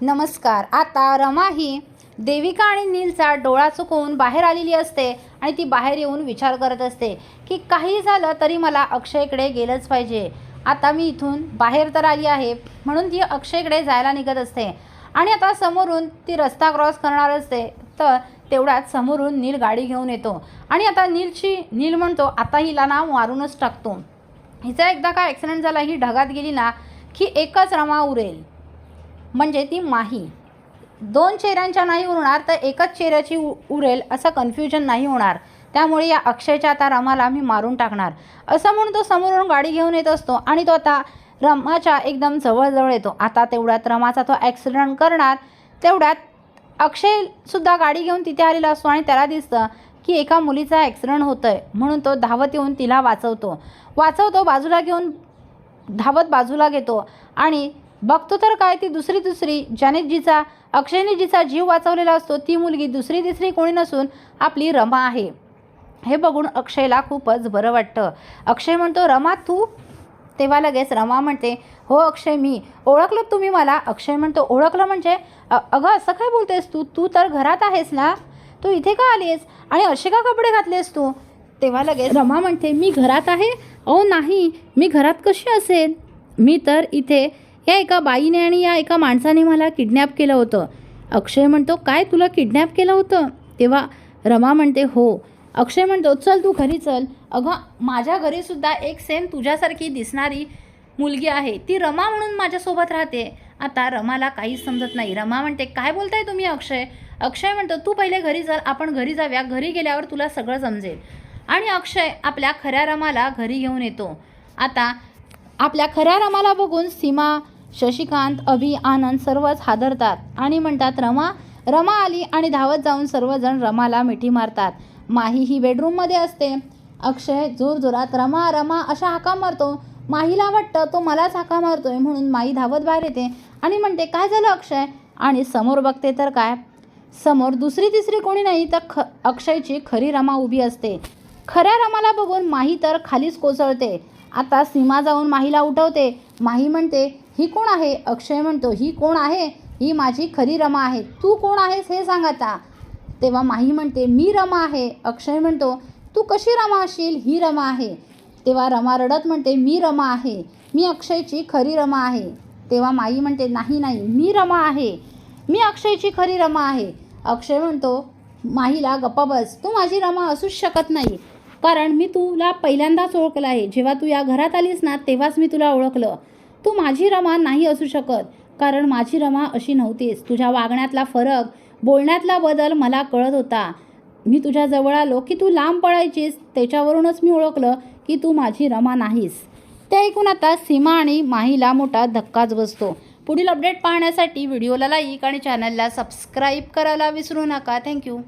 नमस्कार. आता रमा ही देविका आणि नीलचा डोळा चुकवून बाहेर आलेली असते आणि ती बाहेर येऊन विचार करत असते की काही झालं तरी मला अक्षयकडे गेलंच पाहिजे. आता मी इथून बाहेर तर आली आहे म्हणून ती अक्षयकडे जायला निघत असते. आणि आता समोरून ती रस्ता क्रॉस करणार असते तर तेवढ्यात समोरून नील गाडी घेऊन येतो. आणि आता नीलची नील म्हणतो आता हिला ना मारूनच टाकतो. हिचा एकदा का ॲक्सिडेंट झाला ही ढगात गेली ना की एकच रमा उरेल. म्हणजे ती माही. दोन चेहऱ्यांच्या नाही उरणार तर एकच चेहऱ्याची उ उरेल असं कन्फ्युजन नाही होणार. त्यामुळे या अक्षयच्या आता रमाला मी मारून टाकणार. असं म्हणून तो समोरून गाडी घेऊन येत असतो आणि तो आता रमाच्या एकदम जवळजवळ येतो. आता तेवढ्यात रमाचा तो ॲक्सिडंट करणार. तेवढ्यात अक्षयसुद्धा गाडी घेऊन तिथे आलेला असतो आणि त्याला दिसतं की एका मुलीचा ॲक्सिडंट होतं आहे म्हणून तो धावत येऊन तिला वाचवतो. वाचवतो बाजूला घेऊन धावत बाजूला घेतो आणि बघतो तर काय ती दुसरी दुसरी. ज्याने अक्षयनेजीचा अक्षयने जिचा जीव वाचवलेला असतो ती मुलगी दुसरी तिसरी कोणी नसून आपली रमा आहे. हे बघून अक्षयला खूपच बरं वाटतं. अक्षय म्हणतो रमा तू? तेव्हा लगेच रमा म्हणते हो अक्षय मी ओळखलं तुम्ही मला. अक्षय म्हणतो ओळखलं म्हणजे? अगं असं काय बोलतेस तू? तू तर घरात आहेस ना? तू इथे का आलीस आणि असे का कपडे घातलेस तू? तेव्हा लगेच रमा म्हणते मी घरात आहे? ओ नाही. मी घरात कशी असेल मी तर इथे या एका बाईने आणि या एका माणसाने मला किडनॅप केलं होतं. अक्षय म्हणतो काय तुला किडनॅप केलं होतं? तेव्हा रमा म्हणते हो. अक्षय म्हणतो चल तू घरी चल. अगं माझ्या घरीसुद्धा एक सेम तुझ्यासारखी दिसणारी मुलगी आहे. ती रमा म्हणून माझ्यासोबत राहते. आता रमाला काहीच समजत नाही. रमा म्हणते काय बोलताय तुम्ही अक्षय? अक्षय म्हणतो तू पहिले घरी चल. आपण घरी जाऊया. घरी गेल्यावर तुला सगळं समजेल. आणि अक्षय आपल्या खऱ्या रमाला घरी घेऊन येतो. आता आपल्या खऱ्या रमाला बघून सीमा शशिकांत अभि आनंद सर्वच हादरतात आणि म्हणतात रमा रमा आली आणि धावत जाऊन सर्वजण रमाला मिठी मारतात. माही ही बेडरूममध्ये असते. अक्षय जोरजोरात रमा रमा अशा हाका मारतो. माहीला वाटतं तो मलाच हाका मारतोय म्हणून माई धावत बाहेर येते आणि म्हणते काय झालं अक्षय? आणि समोर बघते तर काय? समोर दुसरी तिसरी कोणी नाही तर ख अक्षयची खरी रमा उभी असते. खऱ्या रमाला बघून माही तर खालीच कोसळते. आता सीमा जाऊन माहीला उठवते. माही म्हणते ही कोण आहे? अक्षय म्हणतो ही कोण आहे? ही माझी खरी रमा आहे. तू कोण आहेस हे सांग आता. तेव्हा माही म्हणते मी रमा आहे. अक्षय म्हणतो तू कशी रमा असशील ही रमा आहे. तेव्हा रमा रडत म्हणते मी रमा आहे. मी अक्षयची खरी रमा आहे. तेव्हा माई म्हणते नाही नाही मी रमा आहे. मी अक्षयची खरी रमा आहे. अक्षय म्हणतो माहीला गप्पा बस. तू माझी रमा असूच शकत नाही. कारण मी तुला पहिल्यांदाच ओळखलं आहे. जेव्हा तू या घरात आलीस ना तेव्हाच मी तुला ओळखलं. तू माझी रमा नाही असू शकत कारण माझी रमा अशी नव्हतीस तुझ्या वागण्यातला फरक बोलण्यातला बदल मला कळत होता. मी तुझ्याजवळ आलो की तू लांब पळायचीस. त्याच्यावरूनच मी ओळखलं की तू माझी रमा नाहीस. ते ऐकून आता सीमा आणि माहीला मोठा धक्काच बसतो. पुढील अपडेट पाहण्यासाठी व्हिडिओला लाईक आणि चॅनलला सबस्क्राईब करायला विसरू नका. थँक्यू